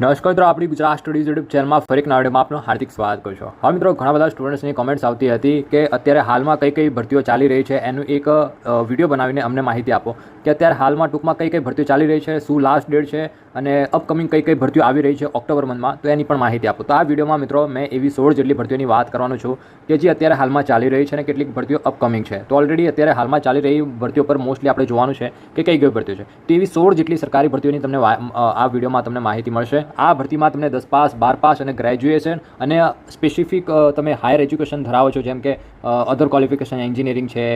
નમસ્કાર મિત્રો, આપણી ગુજરાત સ્ટડીઝ યુટ્યુબ ચેનલમાં ફરી એક આપનું હાર્દિક સ્વાગત કરું છું. હવે મિત્રો, ઘણા બધા સ્ટુડન્ટ્સની કમેન્ટ્સ આવતી હતી કે અત્યારે હાલમાં કઈ કઈ ભરતીઓ ચાલી રહી છે. એનું એક વીડિયો બનાવીને અમને માહિતી આપો કે અત્યારે હાલમાં ટૂંકમાં કઈ કઈ ભરતીઓ ચાલી રહી છે, શું લાસ્ટ ડેટ છે અને અપકમિંગ કઈ કઈ ભરતીઓ આવી રહી છે ઓક્ટોબર મંથમાં તો એની પણ માહિતી આપો. તો આ વિડીયોમાં મિત્રો, મેં એવી સોળ જેટલી ભરતીઓની વાત કરવાનો છું કે જે અત્યારે હાલમાં ચાલી રહી છે અને કેટલીક ભરતીઓ અપકમિંગ છે. તો ઓલરેડી અત્યારે હાલમાં ચાલી રહી ભરતીઓ પર મોસ્ટલી આપણે જોવાનું છે કે કઈ કઈ ભરતીઓ છે. તો એવી સોળ જેટલી સરકારી ભરતીઓની તમને આ વિડીયોમાં તમને માહિતી મળશે. આ ભરતીમાં તમને દસ પાસ, બાર પાસ અને ગ્રેજ્યુએશન અને સ્પેસિફિક તમે હાયર એજ્યુકેશન ધરાવો છો, જેમ કે અધર ક્વોલિફિકેશન એન્જિનિયરિંગ છે,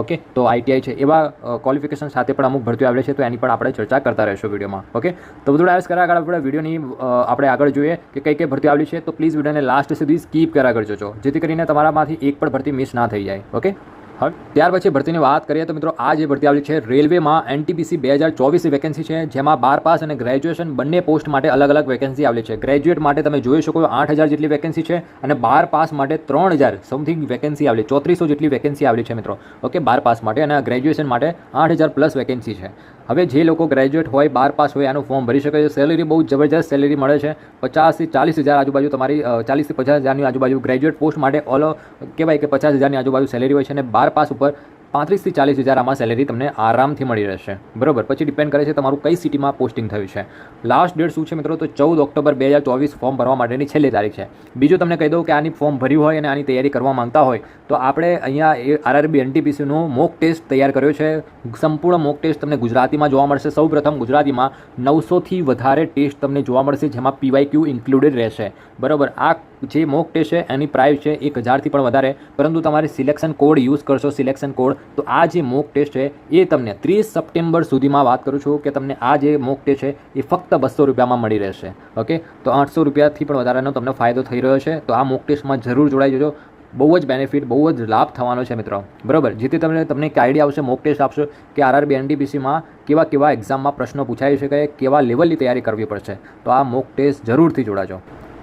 ઓકે, તો આઈટીઆઈ છે, એવા ક્વોલિફિકેશન સાથે પણ અમુક ભરતીઓ આવેલી છે, તો એની પણ આપણે ચર્ચા કરતા રહીશું વિડીયોમાં, ઓકે? તો બધું ડાયસ કર્યા, આગળ આપણે વિડીયોની આપણે આગળ જોઈએ કે કઈ કઈ ભરતી આવેલી છે, તો પ્લીઝ વિડીયોને લાસ્ટ સુધી સ્કીપ કર્યા કરજો, જેથી કરીને તમારામાંથી એક પણ ભરતી મિસ ના થઈ જાય, ઓકે? હવે ત્યાર પછી ભરતીની વાત કરીએ તો મિત્રો આ જે ભરતી આવેલી છે, રેલવેમાં એનટીપીસી બે હજાર ચોવીસની વેકેન્સી છે, જેમાં બાર પાસ અને ગ્રેજ્યુએશન બંને પોસ્ટ માટે અલગ અલગ વેકેન્સી આવેલી છે. ગ્રેજ્યુએટ માટે તમે જોઈ શકો આઠ હજાર જેટલી વેકેન્સી છે અને બાર પાસ માટે ત્રણ હજાર સમથિંગ વેકેન્સી આવેલી, ચોત્રીસો જેટલી વેકેન્સી આવેલી છે મિત્રો. ઓકે બાર પાસ માટે અને ગ્રેજ્યુએશન માટે આઠ હજાર પ્લસ વેકેન્સી છે. હવે જે લોકો ગ્રેજ્યુએટ હોય, બાર પાસ હોય, આનું ફોર્મ ભરી શકે છે. સેલેરી બહુ જબરજસ્ત સેલેરી મળે છે. પચાસથી ચાલીસ હજાર આજુબાજુ તમારી ચાલીસથી પચાસ હજારની આજુબાજુ ગ્રેજ્યુએટ પોસ્ટ માટે ઓલ કહેવાય કે પચાસ હજારની આજુબાજુ સેલેરી હોય છે અને બાર પાસ ઉપર પાંત્રીસથી ચાલીસ હજાર આમાં સેલેરી તમને આરામથી મળી રહેશે. બરોબર? પછી ડિપેન્ડ કરે છે તમારું કઈ સિટીમાં પોસ્ટિંગ થયું છે. લાસ્ટ ડેટ શું છે મિત્રો? તો ચૌદ ઓક્ટોબર બે હજાર ચોવીસ ફોર્મ ભરવા માટેની છેલ્લી તારીખ છે. બીજું તમને કહી દઉં કે આની ફોર્મ ભર્યું હોય અને આની તૈયારી કરવા માંગતા હોય, તો આપણે અહીંયા આરઆરબી એનટીપીસીનો મોક ટેસ્ટ તૈયાર કર્યો છે. સંપૂર્ણ મોક ટેસ્ટ તમને ગુજરાતીમાં જોવા મળશે. સૌપ્રથમ ગુજરાતીમાં નવસોથી વધારે ટેસ્ટ તમને જોવા મળશે જેમાં પીવાય ક્યુ ઇન્ક્લુડેડ રહેશે. બરાબર? આ જે મોક ટેસ્ટ છે, એની પ્રાઇસ છે એક હજારથી પણ વધારે. પરંતુ તમારે સિલેક્શન કોડ યુઝ કરશો સિલેક્શન કોડ તો આ જે મોક ટેસ્ટ છે, એ તમને ત્રીસ સપ્ટેમ્બર સુધીમાં વાત કરું છું કે તમને આ જે મોક ટેસ્ટ છે, એ ફક્ત બસો રૂપિયામાં મળી રહેશે. ઓકે? તો આઠસો રૂપિયાથી પણ વધારાનો તમને ફાયદો થઈ રહ્યો છે. તો આ મોક ટેસ્ટમાં જરૂર જોડાઈ જજો. બહુ જ બેનિફિટ બહુ જ લાભ થવાનો છે મિત્રો. બરાબર? જેથી તમને તમને એક આઈડિયા આવશે મોક ટેસ્ટ આપશો કે આરઆરબી એનટીપીસીમાં કેવા કેવા એક્ઝામમાં પ્રશ્નો પૂછાઈ શકે, કેવા લેવલની તૈયારી કરવી પડશે. તો આ મોક ટેસ્ટ જરૂરથી જોડાજો.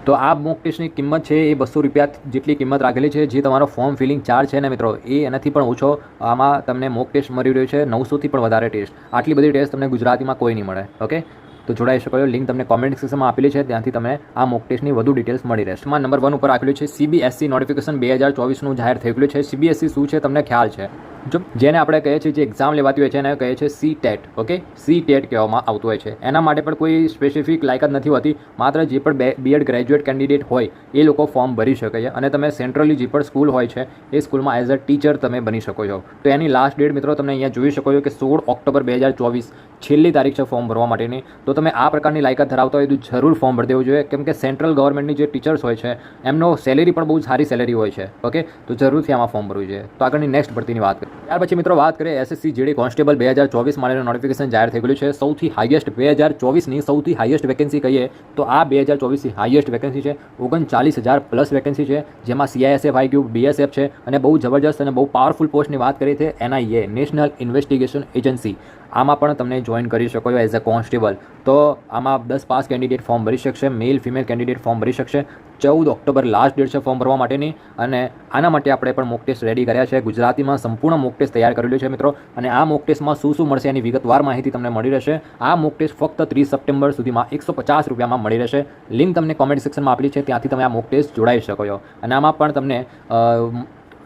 તો આ મોક ટેસ્ટની કિંમત છે એ બસો રૂપિયા જેટલી કિંમત રાખેલી છે, જે તમારો ફોર્મ ફિલિંગ ચાર્જ છે ને મિત્રો, એ એનાથી પણ ઓછો આમાં તમને મોક ટેસ્ટ મળી રહ્યો છે નવસોથી પણ વધારે ટેસ્ટ આટલી બધી ટેસ્ટ તમને ગુજરાતીમાં કોઈ નહીં મળે ઓકે તો જોડાઈ શકો છો. લિંક તમને કોમેન્ટ સેક્શનમાં આપેલી છે. ત્યાંથી તમને આ મોક ટેસ્ટની વધુ ડિટેલ્સ મળી રહેશે. માં નંબર વન ઉપર આપેલું છે. સીબીએસસી નોટિફિકેશન બે હજાર ચોવીસનું જાહેર થયેલું છે. સીબીએસસી શું છે? તમને ખ્યાલ છે. જો જેને આપણે કહીએ છીએ જે એક્ઝામ લેવાતી હોય છે, એને કહે છે C TET okay C TET કહેવામાં આવતું હોય છે. એના માટે પણ કોઈ સ્પેસિફિક લાયકાત નથી હોતી. માત્ર જે પણ બે બીએડ ગ્રેજ્યુએટ કેન્ડિડેટ હોય, એ લોકો ફોર્મ ભરી શકે છે. અને તમે સેન્ટ્રલી જે પણ સ્કૂલ હોય છે, એ સ્કૂલમાં એઝ અ ટીચર તમે બની શકો છો. તો એની લાસ્ટ ડેટ મિત્રો તમે અહીંયા જોઈ શકો છો કે સોળ ઓક્ટોબર બે હજાર ચોવીસ, છેલ્લી તારીખ છે ફોર્મ ભરવા માટેની. તો તમે આ પ્રકારની લાયકાત ધરાવતા હોય તો જરૂર ફોર્મ ભરી દેવું જોઈએ. કેમ કે સેન્ટ્રલ ગવર્મેન્ટની જે ટીચર્સ હોય છે, એમનો સેલેરી પણ બહુ સારી સેલેરી હોય છે. ઓકે તો જરૂરથી આમાં ફોર્મ ભરવું જોઈએ. તો આગળની નેક્સ્ટ ભરતીની વાત કરીએ. ત્યાર પછી મિત્રો વાત કરીએ એસએસસી જેડી કોન્સ્ટેબલ બે હજાર ચોવીસ માટેનું નોટિફિકેશન જાહેર થઈ ગયું છે. સૌથી હાઈએસ્ટ બે હજાર ચોવીસની સૌથી હાઈએસ્ટ વેકેન્સી કહીએ, તો આ બે હજાર ચોવીસની હાઈએસ્ટ વેકેન્સી છે. ઓગણચાલીસ હજાર પ્લસ વેકેન્સી છે, જેમાં સીઆઈએસએફ આઈક્યુ બીએસએફ છે. અને બહુ જબરજસ્ત અને બહુ પાવરફુલ પોસ્ટની વાત કરીએ છે એનઆઈએ નેશનલ ઇન્વેસ્ટિગેશન એજન્સી આમાં પણ તમને જોઈન કરી શકો છો એઝ અ કોન્સ્ટેબલ તો આમાં દસ પાસ કેન્ડિડેટ ફોર્મ ભરી શકશે મેલ ફિમેલ કેન્ડિડેટ ફોર્મ ભરી શકશે. ચૌદ ઓક્ટોબર લાસ્ટ ડેટ છે ફોર્મ ભરવા માટેની અને આના માટે આપણે પણ મોક ટેસ્ટ રેડી કર્યા છે. ગુજરાતીમાં સંપૂર્ણ મોક ટેસ્ટ તૈયાર કરેલું છે મિત્રો અને આ મોક ટેસ્ટમાં શું શું મળશે એની વિગતવાર માહિતી તમને મળી રહેશે. આ મોક ટેસ્ટ ફક્ત ત્રીસ સપ્ટેમ્બર સુધીમાં એકસો પચાસ રૂપિયામાં મળી રહેશે. લિંક તમને કોમેન્ટ સેક્શનમાં આપેલી છે, ત્યાંથી તમે આ મોક ટેસ્ટ જોડાઈ શકો છો. અને આમાં પણ તમને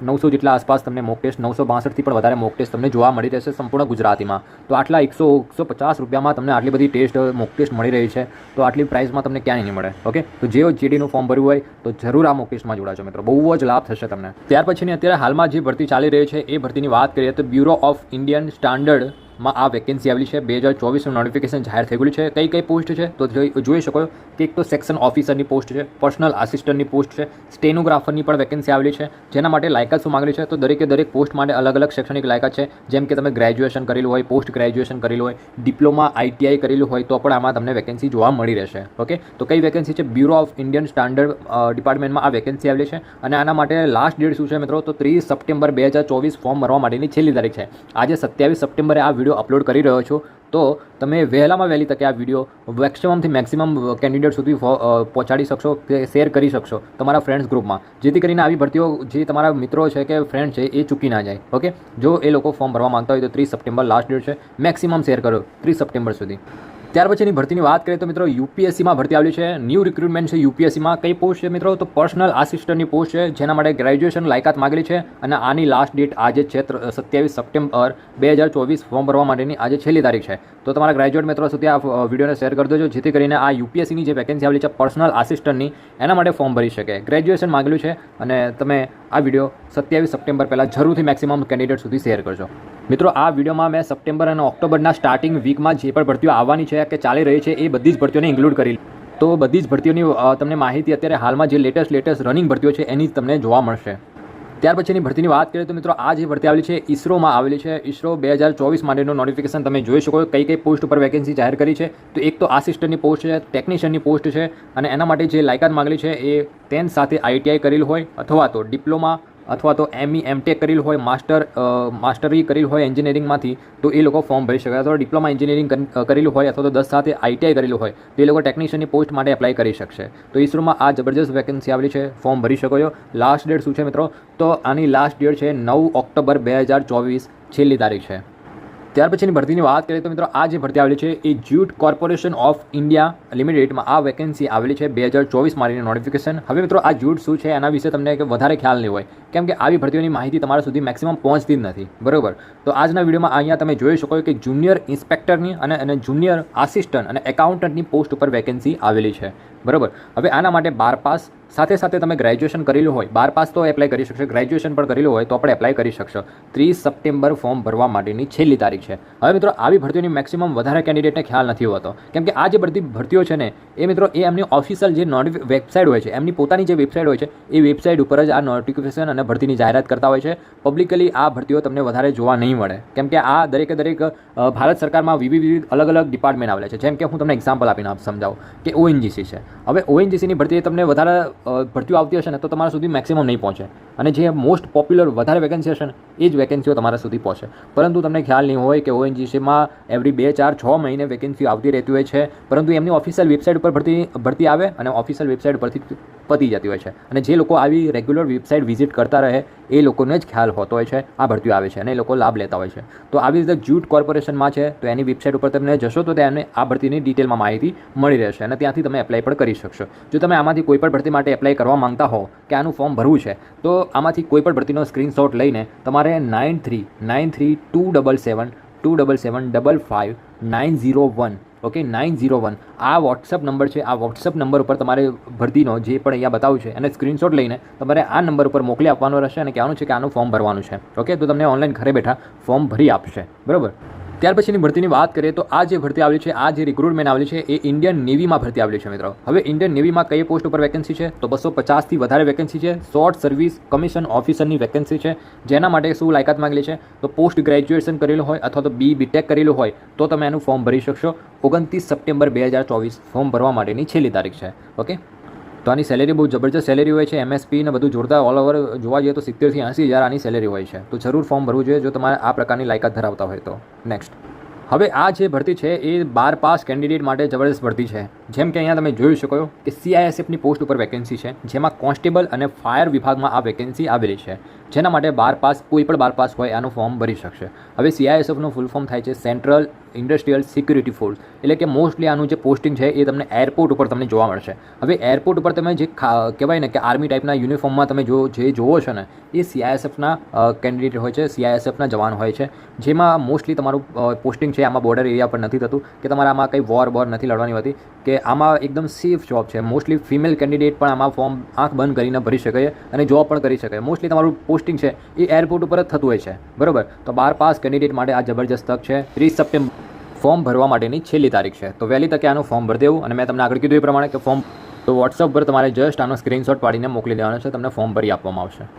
નવસો જેટલા આસપાસ તમને મોક ટેસ્ટ નવસો બાસઠથી પણ વધારે મોક ટેસ્ટ તમને જોવા મળી રહેશે સંપૂર્ણ ગુજરાતીમાં. તો આટલા એકસો એકસો પચાસ રૂપિયામાં તમને આટલી બધી ટેસ્ટ મોક ટેસ્ટ મળી રહી છે. તો આટલી પ્રાઇસમાં તમને ક્યાંય નહીં મળે ઓકે તો જે જેડીનું ફોર્મ ભર્યું હોય, તો જરૂર આ મોક ટેસ્ટમાં જોડાજો મિત્રો. બહુ જ લાભ થશે તમને. ત્યાર પછીની અત્યારે હાલમાં જે ભરતી ચાલી રહી છે, એ ભરતીની વાત કરીએ તો બ્યુરો ઓફ ઇન્ડિયન સ્ટાન્ડર્ડ માં આ વેકેન્સી આવેલી છે. બે હજાર ચોવીસનું નોટિફિકેશન જાહેર થઈ ગયું છે. કઈ કઈ પોસ્ટ છે? તો જોઈ શકો કે એક તો સેક્શન ઓફિસરની પોસ્ટ છે પર્સનલ આસિસ્ટન્ટની પોસ્ટ છે સ્ટેનોગ્રાફરની પણ વેકેન્સી આવેલી છે. જેના માટે લાયકાત શું માગેલી છે? તો દરેકે દરેક પોસ્ટ માટે અલગ અલગ શૈક્ષણિક લાયકાત છે. જેમ કે તમે ગ્રેજ્યુએશન કરેલું હોય પોસ્ટ ગ્રેજ્યુએશન કરેલું હોય ડિપ્લોમા આઈટીઆઈ કરેલું હોય, તો પણ આમાં તમને વેકેન્સી જોવા મળી રહેશે. ઓકે તો કઈ વેકેન્સી છે? બ્યુરો ઓફ ઇન્ડિયન સ્ટાન્ડર્ડ ડિપાર્ટમેન્ટમાં આ વેકેન્સી આવેલી છે. અને આના માટે લાસ્ટ ડેટ શું છે મિત્રો? તો ત્રીસ સપ્ટેમ્બર બે હજાર ચોવીસ ફોર્મ ભરવા માટેની છેલ્લી તારીખ છે. આજે સત્યાવીસ સપ્ટેમ્બરે આ વીડિયો અપલોડ કરી રહ્યો છું, તો તમે વહેલામાં વહેલી તકે આ વીડિયો મેક્સિમમથી મેક્સિમમ કેન્ડિડેટ સુધી પહોંચાડી શકશો કે શેર કરી શકશો તમારા ફ્રેન્ડ્સ ગ્રુપમાં જેથી કરીને આવી ભરતીઓ જે તમારા મિત્રો છે કે ફ્રેન્ડ છે એ ચૂકી ના જાય ઓકે જો એ લોકો ફોર્મ ભરવા માંગતા હોય તો ત્રીસ સપ્ટેમ્બર લાસ્ટ ડેટ છે મેક્સિમમ શેર કરો, ત્રીસ સપ્ટેમ્બર સુધી. ત્યાર પછીની ભરતીની વાત કરીએ તો મિત્રો યુપીએસસીમાં ભરતી આવેલી છે. ન્યૂ રિક્રુટમેન્ટ છે યુપીએસસીમાં. કઈ પોસ્ટ છે મિત્રો? તો પર્સનલ આસિસ્ટન્ટની પોસ્ટ છે, જેના માટે ગ્રેજ્યુએશન લાયકાત માગેલી છે અને આની લાસ્ટ ડેટ આજે છે સત્યાવીસ સપ્ટેમ્બર બે હજાર ચોવીસ ફોર્મ ભરવા માટેની આજે છેલ્લી તારીખ છે. તો તમારા ગ્રેજ્યુએટ મિત્રો સુધી આ વિડીયોને શેર કરી દેજો, જેથી કરીને આ યુપીએસસીની જે વેકેન્સી આવેલી છે પર્સનલ આસિસ્ટન્ટની એના માટે ફોર્મ ભરી શકે. ગ્રેજ્યુએશન માગેલું છે અને તમે આ વીડિયો સત્યાવીસ સપ્ટેમ્બર પહેલાં જરૂરથી મેક્સિમમ કેન્ડિડેટ સુધી શેર કરજો. મિત્રો, આ વિડીયોમાં મેં સપ્ટેમ્બર અને ઓક્ટોબરના સ્ટાર્ટિંગ વીકમાં જે પણ ભરતીઓ આવવાની છે કે ચાલી રહી છે એ બધી જ ભરતીઓને ઇન્ક્લુડ કરી તો બધી જ ભરતીઓની તમને માહિતી અત્યારે હાલમાં જે લેટેસ્ટ લેટેસ્ટ રનિંગ ભરતીઓ છે એની તમને જોવા મળશે. ત્યાર પછીની ભરતીની વાત કરીએ તો મિત્રો, આ જે ભરતી આવેલી છે, ઇસરોમાં આવેલી છે. ઇસરો બે હજાર ચોવીસ માટેનું નોટિફિકેશન તમે જોઈ શકો કઈ કઈ પોસ્ટ ઉપર વેકેન્સી જાહેર કરી છે. તો એક તો આસિસ્ટન્ટની પોસ્ટ છે ટેકનિશિયનની પોસ્ટ છે અને એના માટે જે લાયકાત માંગેલી છે એ ટેન્થ સાથે આઈટીઆઈ કરેલું હોય અથવા તો ડિપ્લોમા અથવા તો એમઈ એમટેક કરેલું હોય માસ્ટર માસ્ટરી કરેલું હોય એન્જિનિયરિંગમાંથી તો એ લોકો ફોર્મ ભરી શકે. અથવા ડિપ્લોમા એન્જિનિયરિંગ કરેલું હોય અથવા તો દસ સાથે આઈટીઆઈ કરેલું હોય, તો એ લોકો ટેકનિશિયનની પોસ્ટ માટે એપ્લાય કરી શકશે. તો ઇસરોમાં આ જબરજસ્ત વેકેન્સી આવેલી છે ફોર્મ ભરી શકો છો. લાસ્ટ ડેટ શું છે મિત્રો? તો આની લાસ્ટ ડેટ છે નવ ઓક્ટોબર બે હજાર ચોવીસ, છેલ્લી તારીખ છે. ત્યાર પછીની ભરતીની વાત કરીએ તો મિત્રો, આ જે ભરતી આવેલી છે એ જ્યુટ કોર્પોરેશન ઓફ ઇન્ડિયા લિમિટેડમાં આ વેકેન્સી આવેલી છે બે હજાર ચોવીસ મારીની નોટિફિકેશન. હવે મિત્રો, આ જ્યુટ શું છે એના વિશે તમને વધારે ખ્યાલ નહીં હોય, કેમ કે આવી ભરતીઓની માહિતી તમારા સુધી મેક્સિમમ પહોંચતી જ નથી, બરાબર? તો આજના વિડીયોમાં અહીંયા તમે જોઈ શકો કે જુનિયર ઇન્સ્પેક્ટરની અને અને જુનિયર આસિસ્ટન્ટ અને એકાઉન્ટન્ટની પોસ્ટ ઉપર વેકેન્સી આવેલી છે, બરાબર? હવે આના માટે બાર પાસ સાથે સાથે તમે ગ્રેજ્યુએશન કરેલું હોય, બાર પાસ તો એપ્લાય કરી શકશો. ગ્રેજ્યુએશન પણ કરેલું હોય તો આપણે એપ્લાય કરી શકશો. ત્રીસ સપ્ટેમ્બર ફોર્મ ભરવા માટેની છેલ્લી તારીખ છે. હવે મિત્રો, આવી ભરતીઓની મેક્સિમમ વધારે કેન્ડિડેટને ખ્યાલ નથી હોતો. કેમ કે આ જે બધી ભરતીઓ છે ને, એ મિત્રો, એ એમની ઓફિશિયલ જે નોટ વેબસાઇટ હોય છે, એમની પોતાની જે વેબસાઇટ હોય છે, એ વેબસાઇટ ઉપર જ આ નોટિફિકેશન અને ભરતીની જાહેરાત કરતા હોય છે. પબ્લિકલી આ ભરતીઓ તમને વધારે જોવા નહીં મળે. કેમ કે આ દરેકે દરેક ભારત સરકારમાં વિવિધ વિવિધ અલગ અલગ ડિપાર્ટમેન્ટ આવેલા છે. જેમ કે હું તમને એક્ઝામ્પલ આપીને આપ સમજાવું કે ઓએનજીસી છે. હવે ઓએનજીસીની ભરતી તમને વધારે ભરતીઓ આવતી હશે ને, તો તમારા સુધી મેક્સિમમ નહીં પહોંચે. અને જે મોસ્ટ પોપ્યુલર વધારે વેકેન્સી હશે ને, એ જ વેકેન્સીઓ તમારા સુધી પહોંચે. પરંતુ તમને ખ્યાલ નહીં હોય કે ઓએનજીસીમાં એવરી બે, ચાર, છ મહિને વેકેન્સીઓ આવતી રહેતી હોય છે, પરંતુ એમની ઓફિશિયલ વેબસાઇટ ઉપર ભરતી ભરતી આવે અને ઓફિશિયલ વેબસાઇટ પરથી પતી જતી હોય છે. અને જે લોકો આવી રેગ્યુલર વેબસાઇટ વિઝિટ કરતા રહે, એ લોકોને જ ખ્યાલ હોતો હોય છે, આ ભરતીઓ આવે છે અને એ લોકો લાભ લેતા હોય છે. તો આવી રીતે જ્યુટ કોર્પોરેશનમાં છે, તો એની વેબસાઇટ ઉપર તમે જશો, તો તેને આ ભરતીની ડિટેલમાં માહિતી મળી રહેશે અને ત્યાંથી તમે એપ્લાય પણ કરી શકશો. જો તમે આમાંથી કોઈ પણ ભરતી માટે એપ્લાય કરવા માંગતા હો કે આનું ફોર્મ ભરવું છે, તો આમાંથી કોઈ પણ ભરતીનો સ્ક્રીનશોટ લઈને તમારે nine three nine three two double seven two double seven double five nine zero one okay, nine zero one. આ વોટ્સઅપ નંબર છે, આ વોટ્સઅપ નંબર ઉપર તમારે ભરતીનો જે પણ અહીંયા બતાવ્યું છે, એને સ્ક્રીનશોટ લઈને તમારે આ નંબર ઉપર મોકલી આપવાનો રહેશે અને કહેવાનું છે કે આનું ફોર્મ ભરવાનું છે. ઓકે, તો તમને ઓનલાઈન ઘરે બેઠા ફોર્મ ભરી આપશે. બરાબર? ત્યાર પછીની ભરતીની વાત કરીએ તો આ જે ભરતી આવેલી છે, આ જે રિક્રુટમેન્ટ આવેલી છે, એ ઇન્ડિયન નેવીમાં ભરતી આવેલી છે મિત્રો. હવે ઇન્ડિયન નેવીમાં કઈ પોસ્ટ ઉપર વેકેન્સી છે? તો બસો પચાસથી વધારે વેકેન્સી છે. શોર્ટ સર્વિસ કમિશન ઓફિસરની વેકેન્સી છે. જેના માટે શું લાયકાત માંગેલી છે? તો પોસ્ટ ગ્રેજ્યુએશન કરેલું હોય અથવા તો બી બીટેક કરેલું હોય, તો તમે એનું ફોર્મ ભરી શકશો. ઓગણત્રીસ સપ્ટેમ્બર બે હજાર ચોવીસ ફોર્મ ભરવા માટેની છેલ્લી તારીખ છે. ઓકે તો આની સેલેરી બહુ જબરજસ્ત સેલેરી હોય છે એમએસપી ને બધું જોડતા ઓલ ઓવર જોવા જઈએ તો સિત્તેરથી એંસી હજાર આની સેલેરી હોય છે. તો જરૂર ફોર્મ ભરવું જોઈએ જો તમારે આ પ્રકારની લાયકાત ધરાવતા હોય તો. નેક્સ્ટ હવે આ જે ભરતી છે એ બાર પાસ કેન્ડિડેટ માટે જબરદસ્ત ભરતી છે. જેમ કે અહીંયા તમે જોઈ શકો કે સીઆઈએસએફની પોસ્ટ ઉપર વેકેન્સી છે, જેમાં કોન્સ્ટેબલ અને ફાયર વિભાગમાં આ વેકેન્સી આવેલી છે. જેના માટે બાર પાસ, કોઈ પણ બાર પાસ હોય, આનું ફોર્મ ભરી શકશે. હવે સીઆઈએસએફનું ફૂલ ફોર્મ થાય છે સેન્ટ્રલ ઇન્ડસ્ટ્રીયલ સિક્યુરિટી ફોર્સ એટલે કે મોસ્ટલી આનું જે પોસ્ટિંગ છે એ તમને એરપોર્ટ ઉપર તમને જોવા મળશે. હવે એરપોર્ટ ઉપર તમે જે કહેવાય ને કે આર્મી ટાઈપના યુનિફોર્મમાં તમે જો, જે જોવો છો ને, એ સીઆઈએસએફના કેન્ડિડેટ હોય છે સીઆઈએસએફના જવાન હોય છે. જેમાં મોસ્ટલી તમારું પોસ્ટિંગ છે, આમાં બોર્ડર એરિયા પર નથી થતું, કે તમારે આમાં કંઈ વોર બોર નથી લડવાની હોતી, કે આમાં એકદમ સેફ જોબ છે. મોસ્ટલી ફિમેલ કેન્ડિડેટ પણ આમાં ફોર્મ આંખ બંધ કરીને ભરી શકે અને જોબ પણ કરી શકે મોસ્ટલી તમારું પોસ્ટિંગ છે, એ એરપોર્ટ ઉપર જ થતું હોય છે. બરોબર? તો બાર પાસ કેન્ડિડેટ માટે આ જબરજસ્ત તક છે. ત્રીસ સપ્ટેમ્બર ફોર્મ ભરવા માટેની છેલ્લી તારીખ છે. તો વહેલી તકે આનું ફોર્મ ભરી દેવું અને મેં તમને આગળ કીધું એ પ્રમાણે કે ફોર્મ તો વોટ્સઅપ પર તમારે જસ્ટ આનો સ્ક્રીનશોટ પાડીને મોકલી દેવાનો છે. તમને ફોર્મ ભરી આપવામાં આવશે.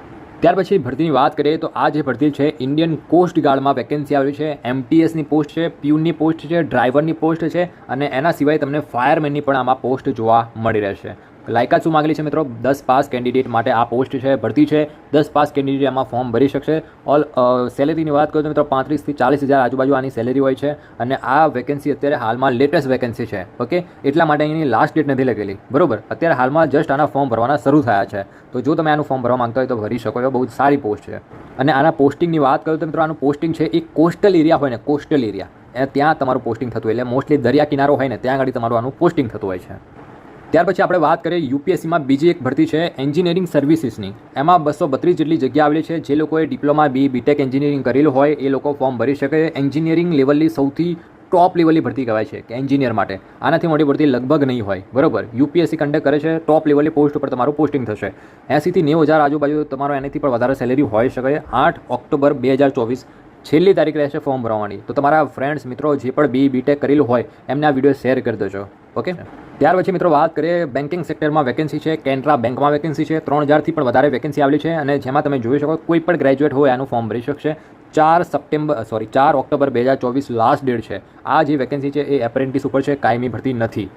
ત્યાર પછી ભરતીની વાત કરીએ તો આ જે ભરતી છે ઇન્ડિયન કોસ્ટ ગાર્ડમાં વેકેન્સી આવી છે. એમટીએસની પોસ્ટ છે પ્યુનની પોસ્ટ છે ડ્રાઈવરની પોસ્ટ છે અને એના સિવાય તમને ફાયરમેનની પણ આમાં પોસ્ટ જોવા મળી રહેશે. લાયકાત શું માગેલી છે મિત્રો? દસ પાસ કેન્ડિડેટ માટે આ પોસ્ટ છે, ભરતી છે. દસ પાસ કેન્ડિડેટ આમાં ફોર્મ ભરી શકશે. ઓલ સેલેરીની વાત કરું તો મિત્રો, પાંત્રીસથી ચાલીસ હજાર આજુબાજુ આની સેલેરી હોય છે અને આ વેકેન્સી અત્યારે હાલમાં લેટેસ્ટ વેકેન્સી છે, ઓકે? એટલા માટે એની લાસ્ટ ડેટ નથી લખેલી, બરોબર? અત્યારે હાલમાં જસ્ટ આના ફોર્મ ભરવાના શરૂ થયા છે. તો જો તમે આનું ફોર્મ ભરવા માંગતા હોય તો ભરી શકો છો બહુ સારી પોસ્ટ છે. અને આના પોસ્ટિંગની વાત કરું તો મિત્રો, આનું પોસ્ટિંગ છે એ કોસ્ટલ એરિયા હોય ને કોસ્ટલ એરિયા ત્યાં તમારું પોસ્ટિંગ થતું હોય. એટલે મોસ્ટલી દરિયા કિનારો હોય ને, ત્યાં આગળ તમારું આનું પોસ્ટિંગ થતું હોય છે. ત્યાર પછી આપણે વાત કરીએ યુપીએસસીમાં બીજી એક ભરતી છે, એન્જિનિયરિંગ સર્વિસીસની. એમાં બસો બત્રીસ જેટલી જગ્યા આવેલી છે, જે લોકોએ ડિપ્લોમા, બી, બીટેક એન્જિનિયરિંગ કરેલું હોય, એ લોકો ફોર્મ ભરી શકે. એન્જિનિયરિંગ લેવલની સૌથી ટોપ લેવલની ભરતી કહેવાય છે, કે એન્જિનિયર માટે. આનાથી મોટી ભરતી લગભગ નહીં હોય. બરોબર? યુપીએસસી કન્ડક્ટ કરે છે, ટોપ લેવલની પોસ્ટ ઉપર તમારું પોસ્ટિંગ થશે. એંસીથી નેવું હજાર આજુબાજુ તમારો એનાથી પણ વધારે સેલેરી હોઈ શકે. આઠ ઓક્ટોબર બે હજાર ચોવીસ છેલ્લી તારીખ રહેશે ફોર્મ ભરવાની. તો તમારા ફ્રેન્ડ્સ મિત્રો જે પણ બી બીટેક કરેલું હોય એમને આ વીડિયો શેર કરી દેજો. ઓકે ત્યાર પછી મિત્રો વાત કરીએ બેન્કિંગ સેક્ટરમાં વેકેન્સી છે કેન્ટ્રા બેંકમાં વેકેન્સી છે ત્રણ હજારથી પણ વધારે વેકેન્સી આવેલી છે અને જેમાં તમે જોઈ શકો કોઈ પણ ગ્રેજ્યુએટ હોય આનું ફોર્મ ભરી શકશે. ચાર સપ્ટેમ્બર સોરી ચાર ઓક્ટોબર બે હજાર ચોવીસ લાસ્ટ ડેટ છે. આ જે વેકેન્સી છે એ એપ્રેન્ટિસ ઉપર છે કાયમી ભરતી નથી.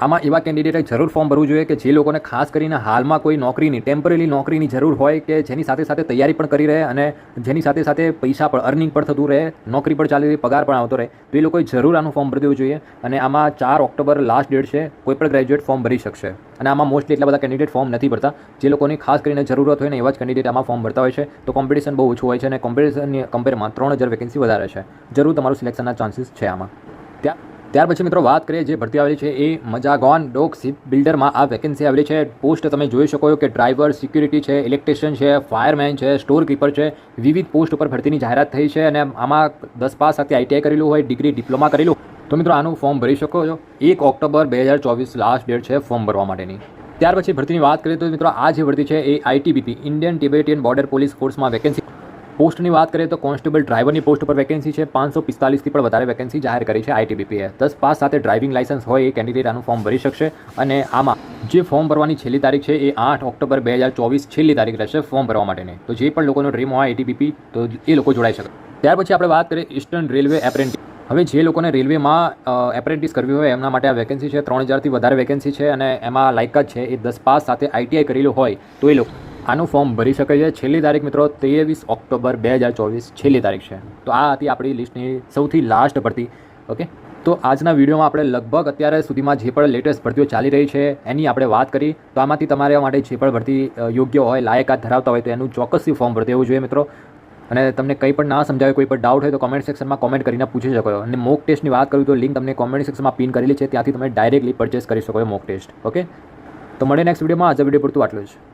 આમાં એવા કેન્ડિડેટે જરૂર ફોર્મ ભરવું જોઈએ કે જે લોકોને ખાસ કરીને હાલમાં કોઈ નોકરીની, ટેમ્પરરી નોકરીની જરૂર હોય કે જેની સાથે સાથે તૈયારી પણ કરી રહે અને જેની સાથે સાથે પૈસા પણ અર્નિંગ પણ થતું રહે, નોકરી પણ ચાલી રહી, પગાર પણ આવતો રહે, તો એ લોકોએ જરૂર આનું ફોર્મ ભરી દેવું જોઈએ અને આમાં ચાર ઓક્ટોબર લાસ્ટ ડેટ છે, કોઈ પણ ગ્રેજ્યુએટ ફોર્મ ભરી શકશે. અને આમાં મોસ્ટલી એટલા બધા કેન્ડિડેટ ફોર્મ નથી ભરતા, જે લોકોની ખાસ કરીને જરૂરત હોય ને એવા જ કેન્ડિડેટ આમાં ફોર્મ ભરતા હોય છે, તો કોમ્પિટિશન બહુ ઓછું હોય છે અને કોમ્પિટિશનની કમ્પેરમાં ત્રણ હજાર વેકેન્સી વધારે છે. જરૂર તમારું સિલેક્શનના ચાન્સીસ છે આમાં. ત્યાર પછી મિત્રો વાત કરીએ જે ભરતી આવેલી છે એ મજાગોન ડોક શિપ બિલ્ડરમાં આ વેકેન્સી આવેલી છે. પોસ્ટ તમે જોઈ શકો કે ડ્રાઈવર સિક્યુરિટી છે ઇલેક્ટ્રિશિયન છે ફાયરમેન છે સ્ટોર કીપર છે, વિવિધ પોસ્ટ ઉપર ભરતીની જાહેરાત થઈ છે અને આમાં દસ પાસ સાથે આઈટીઆઈ કરેલું હોય ડિગ્રી ડિપ્લોમા કરેલું. તો મિત્રો આનું ફોર્મ ભરી શકો છો. એક ઓક્ટોબર બે હજાર ચોવીસ લાસ્ટ ડેટ છે ફોર્મ ભરવા માટેની. ત્યાર પછી ભરતીની વાત કરીએ તો મિત્રો આ જે ભરતી છે એ ITBP Indian Tibetan border police ફોર્સમાં vacancy પોસ્ટની વાત કરીએ તો કોન્સ્ટેબલ ડ્રાઈવરની પોસ્ટ પર વેકેન્સી છે. પાંચસો પિસ્તાલીસથી પણ વધારે વેકેન્સી જાહેર કરી છે આઈટીબીપીએ દસ પાસ સાથે ડ્રાઇવિંગ લાઇસન્સ હોય એ કેન્ડિડેટ આનું ફોર્મ ભરી શકશે અને આમાં જે ફોર્મ ભરવાની છેલ્લી તારીખ છે એ આઠ ઓક્ટોબર બે હજાર ચોવીસ છેલ્લી તારીખ રહેશે ફોર્મ ભરવા માટેની. તો જે પણ લોકોનો ડ્રીમ હોય આઈટીબીપી તો એ લોકો જોડાઈ શકે. ત્યાર પછી આપણે વાત કરીએ ઇસ્ટર્ન રેલવે એપ્રેન્ટિસ. હવે જે લોકોને રેલવેમાં એપ્રેન્ટિસ કરવી હોય એમના માટે આ વેકેન્સી છે. ત્રણ હજારથી વધારે વેકેન્સી છે અને એમાં લાયકાત છે એ દસ પાસ સાથે આઈટીઆઈ કરેલું હોય તો એ લોકો આનું ફોર્મ ભરી શકે છે. છેલ્લી તારીખ મિત્રો, ત્રેવીસ ઓક્ટોબર બે હજાર ચોવીસ, છેલ્લી તારીખ છે. તો આ હતી આપણી લિસ્ટની સૌથી લાસ્ટ ભરતી. ઓકે તો આજના વિડીયોમાં આપણે લગભગ અત્યારે સુધીમાં જે પણ લેટેસ્ટ ભરતીઓ ચાલી રહી છે, એની આપણે વાત કરી. તો આમાંથી તમારા માટે જે પણ ભરતી યોગ્ય હોય, લાયકાત ધરાવતા હોય તો એનું ચોક્કસથી ફોર્મ ભરી દેવું જોઈએ મિત્રો. અને તમને કંઈ પણ ના સમજાવે, કોઈ પણ ડાઉટ હોય તો કોમેન્ટ સેક્શનમાં કોમેન્ટ કરીને પૂછી શકો અને મોક ટેસ્ટની વાત કરું તો લિંક તમને કોમેન્ટ સેક્શનમાં પિન કરેલી છે. ત્યાંથી તમે ડાયરેક્ટલી પરચેસ કરી શકો મોક ટેસ્ટ ઓકે તો મળે નેક્સ્ટ વિડીયોમાં. આજે વીડિયો પૂરતું આટલું જ.